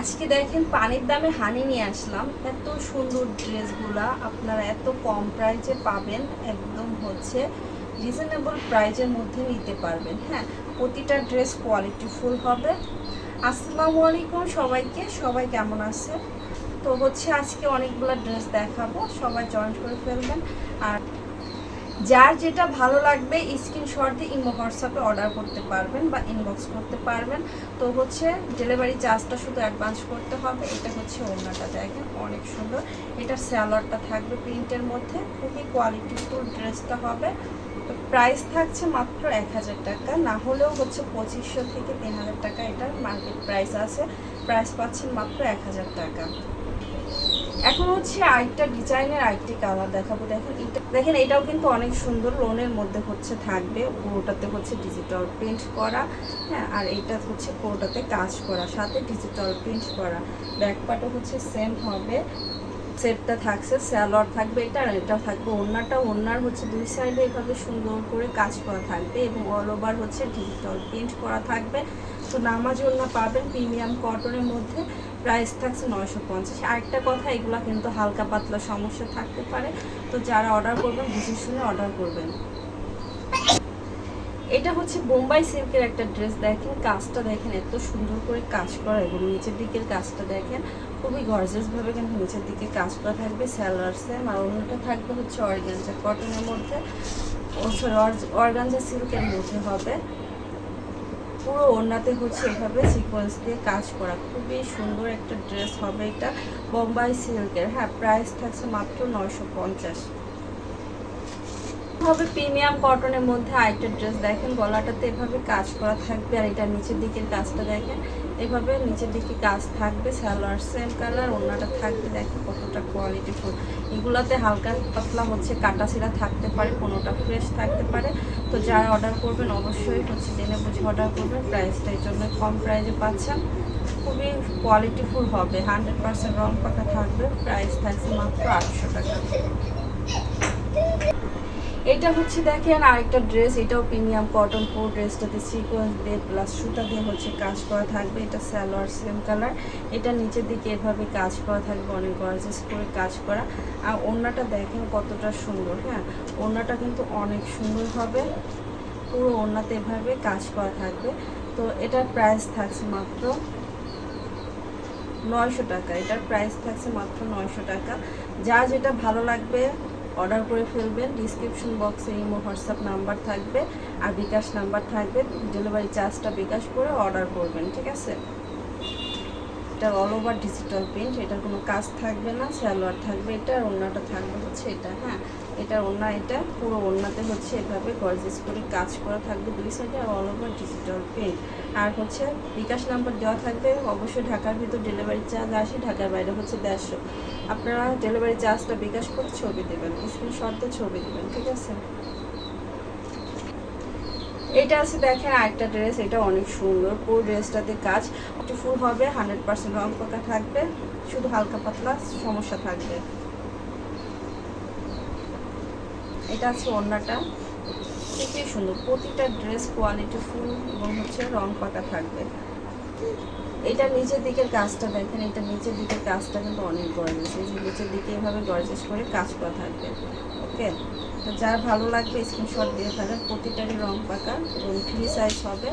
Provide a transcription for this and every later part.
আজকে দেখেন পানির দামে হানি নিয়ে আসলাম। এত সুন্দর ড্রেসগুলা, আপনারা এত কম প্রাইসে পাবেন, একদম হচ্ছে রিজনেবল প্রাইজের মধ্যে নিতে পারবেন। হ্যাঁ প্রতিটা ড্রেস কোয়ালিটি ফুল হবে। আসসালামু আলাইকুম সবাইকে, সবাই কেমন আছে তো হচ্ছে আজকে অনেকগুলো ড্রেস দেখাবো, সবাই জয়েন করে ফেলবেন। আর যার যেটা ভালো লাগবে স্ক্রিনশট দিয়ে ইমো হোয়াটসঅ্যাপে অর্ডার করতে পারবেন বা ইনবক্স করতে পারবেন। তো হচ্ছে ডেলিভারি চার্জটা শুধু অ্যাডভান্স করতে হবে। এটা হচ্ছে ওড়নাটা দেখেন, অনেক সুন্দর। এটার স্যালাডটা থাকবে প্রিন্টের মধ্যে। খুবই কোয়ালিটিফুল ড্রেসটা হবে। তো প্রাইস থাকছে মাত্র এক হাজার টাকা। না হলেও হচ্ছে পঁচিশশো থেকে তিন হাজার টাকা এটার মার্কেট প্রাইস আছে। প্রাইস পাচ্ছেন মাত্র এক হাজার টাকা। এখন হচ্ছে আরেকটা ডিজাইনের আরেকটি কালার দেখাবো। দেখেন এটা দেখেন এটাও কিন্তু অনেক সুন্দর লোনের মধ্যে হচ্ছে থাকবে। পুরোটাতে হচ্ছে ডিজিটাল প্রিন্ট করা। হ্যাঁ আর এটা হচ্ছে পুরোটাতে কাজ করা। সাথে ডিজিটাল প্রিন্ট করা। ব্যাকপাটও হচ্ছে সেম হবে। সেটটা থাকছে স্যালোয়ার থাকবে এটা আর এটা থাকবে। ওড়নাটা ওড়নার হচ্ছে দুই সাইডে এভাবে সুন্দর করে কাজ করা থাকবে এবং অল ওভার হচ্ছে ডিজিটাল প্রিন্ট করা থাকবে। তো নামাজ ওড়না পাবেন, প্রিমিয়াম কটনের মধ্যে প্রাইস থাকছে নয়শো পঞ্চাশ। আরেকটা কথা, এগুলো কিন্তু হালকা পাতলা সমস্যা থাকতে পারে। তো যারা অর্ডার করবেন বুঝে শুনে অর্ডার করবেন। এটা হচ্ছে বোম্বাই সিল্কের একটা ড্রেস দেখেন, কাজটা দেখেন, এত সুন্দর করে কাজ করা এবং নিচের দিকের কাজটা দেখেন, খুবই গর্জিয়াস ভাবে কিন্তু নিচের দিকে কাজ করা থাকবে। স্যালোয়ার সেম আর অন্যটা থাকবে হচ্ছে অর্গানজা কটনের মধ্যে। ও অর্গানজা সিল্কের মধ্যে হবে। পুরো ওড়নাতে হচ্ছে এভাবে সিকোয়েন্স দিয়ে কাজ করা। খুবই সুন্দর একটা ড্রেস হবে এটা। বোম্বাই সিল্কের হ্যাঁ প্রাইস থাকছে মাত্র নয়শো পঞ্চাশ। হবে প্রিমিয়াম কটনের মধ্যে আরেকটা ড্রেস দেখেন গলাটাতে এভাবে কাজ করা থাকবে আর এটা নিচের দিকের কাজটা দেখেন। এভাবে নিচের দিকে কাজ থাকবে, সালোয়ার সেম কালার, ওড়নাটা থাকবে, দেখেন কতটা কোয়ালিটি ফুল। এগুলাতে হালকা পাতলা হচ্ছে, কাটা ছিঁড়া থাকতে পারে, কোনোটা ফ্রেশ থাকতে পারে। তো যারা অর্ডার করবেন, অবশ্যই হচ্ছে জেনে বুঝে অর্ডার করবেন প্রাইসটা এই জন্য কম প্রাইসে পাচ্ছেন। খুবই কোয়ালিটিফুল হবে হান্ড্রেড পার্সেন্ট রং পাকা থাকবে প্রাইস থাকছে মাত্র আটশো টাকা। এটা হচ্ছে দেখেন আরেকটা ড্রেস এটাও প্রিমিয়াম কটন পুরো ড্রেসটাতে সিকোয়েন্স দিয়ে প্লাস সুতা দিয়ে হচ্ছে কাজ করা থাকবে। এটা স্যালোয়ার সেম কালার এটা নিচের দিকে এভাবে কাজ করা থাকবে, অনেক গর্জেস করে কাজ করা। আর ওড়নাটা দেখেন কতটা সুন্দর হ্যাঁ? ওড়নাটা কিন্তু অনেক সুন্দর হবে। পুরো ওড়নাতে এভাবে কাজ করা থাকবে। তো এটার প্রাইস থাকছে মাত্র নয়শো টাকা। এটার প্রাইস থাকছে মাত্র নয়শো টাকা। যা যেটা ভালো লাগবে অর্ডার করে ফেলবেন। ডিসক্রিপশন বক্সে ইমো হোয়াটসঅ্যাপ নাম্বার থাকবে আর বিকাশ নাম্বার থাকবে। ডেলিভারি চার্জটা বিকাশ করে অর্ডার করবেন, ঠিক আছে? এটা অল ওভার ডিজিটাল প্রিন্ট এটার কোনো কাজ থাকবে না স্যালোয়ার থাকবে এটা আর ওড়নাটা থাকবে হচ্ছে এটা হ্যাঁ? এটা ওড়না, এটা পুরো ওড়নাতে হচ্ছে এভাবে গর্জেস করে কাজ করা থাকবে দুই সাইডে আর অল ওভার ডিজিটাল প্রিন্ট আর হচ্ছে বিকাশ নাম্বার দেওয়া থাকবে, অবশ্যই ঢাকার ভিতর ডেলিভারি চার্জ আসে, ঢাকার বাইরে হচ্ছে দেড়শো। আপনারা ডেলিভারি চার্জটা বিকাশ করে ছবি দেবেন স্ক্রিনশট ছবি দেবেন, ঠিক আছে? এটা আছে দেখেন আরেকটা ড্রেস এটা অনেক সুন্দর। পুরো ড্রেসটাতে কাজ। একটু ফুল হবে হান্ড্রেড পার্সেন্ট রং পাকা থাকবে, শুধু হালকা পাতলা সমস্যা থাকবে। এটা আছে অন্যটা খুবই সুন্দর। প্রতিটা ড্রেস কোয়ালিটি ফুল এবং হচ্ছে রং পাকা থাকবে। এটা নিচের দিকের কাজটা দেখেন, এটা নিচের দিকের কাজটা কিন্তু অনেক গর্জেস এই যে নিচের দিকে এভাবে গর্জেস করে কাজ করা থাকবে। ওকে? তো যার ভালো লাগবে স্ক্রিনশট দিয়ে ফেলেন। প্রতিটারই রং পাকা এবং ফ্রি সাইজ হবে।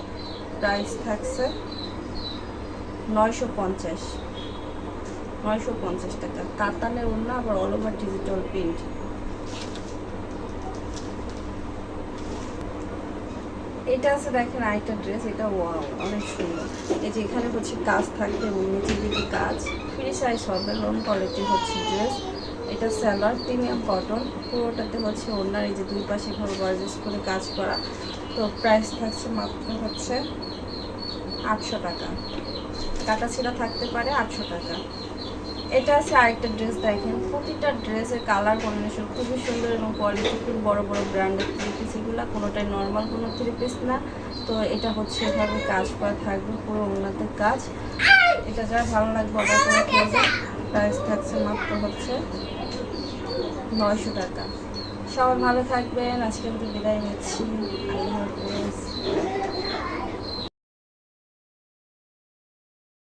প্রাইস থাকছে নয়শো পঞ্চাশ। নয়শো পঞ্চাশ টাকা। কাতানের অন্য আবার অল ওভার ডিজিটাল প্রিন্ট এটা আছে দেখেন আরেকটা ড্রেস এটা অনেক সুন্দর। এই যে এখানে হচ্ছে কাজ থাকবে এবং নিচের দিকে কাজ। ফ্রি সাইজ হবে লোন কোয়ালিটি হচ্ছে ড্রেস এটা স্যালার প্রিমিয়াম কটন পুরোটাতে হচ্ছে ওনার এই যে দুই পাশে ঘর গর্জেস করে কাজ করা। তো প্রাইস থাকছে মাত্র হচ্ছে আটশো টাকা। কাটা ছিঁড়া থাকতে পারে আটশো টাকা। এটা আছে আরেকটা ড্রেস দেখেন। প্রতিটা ড্রেসের কালার কম্বিনেশন খুবই সুন্দর এবং কোয়ালিটি খুব বড় বড় ব্র্যান্ডের থ্রি পিস এগুলো কোনোটাই নর্মাল কোনো থ্রি পিস না। তো এটা হচ্ছে এভাবে কাজ করা থাকবে, পুরো ওনাতে কাজ। এটা যা ভালো লাগবে অর্ডার করে ফেলবে প্রাইস থাকছে মাত্র হচ্ছে নয়শো টাকা। সবাই ভালো থাকবেন। আজকে আমি বিদায় নিচ্ছি। আল্লাহ হাফেজ।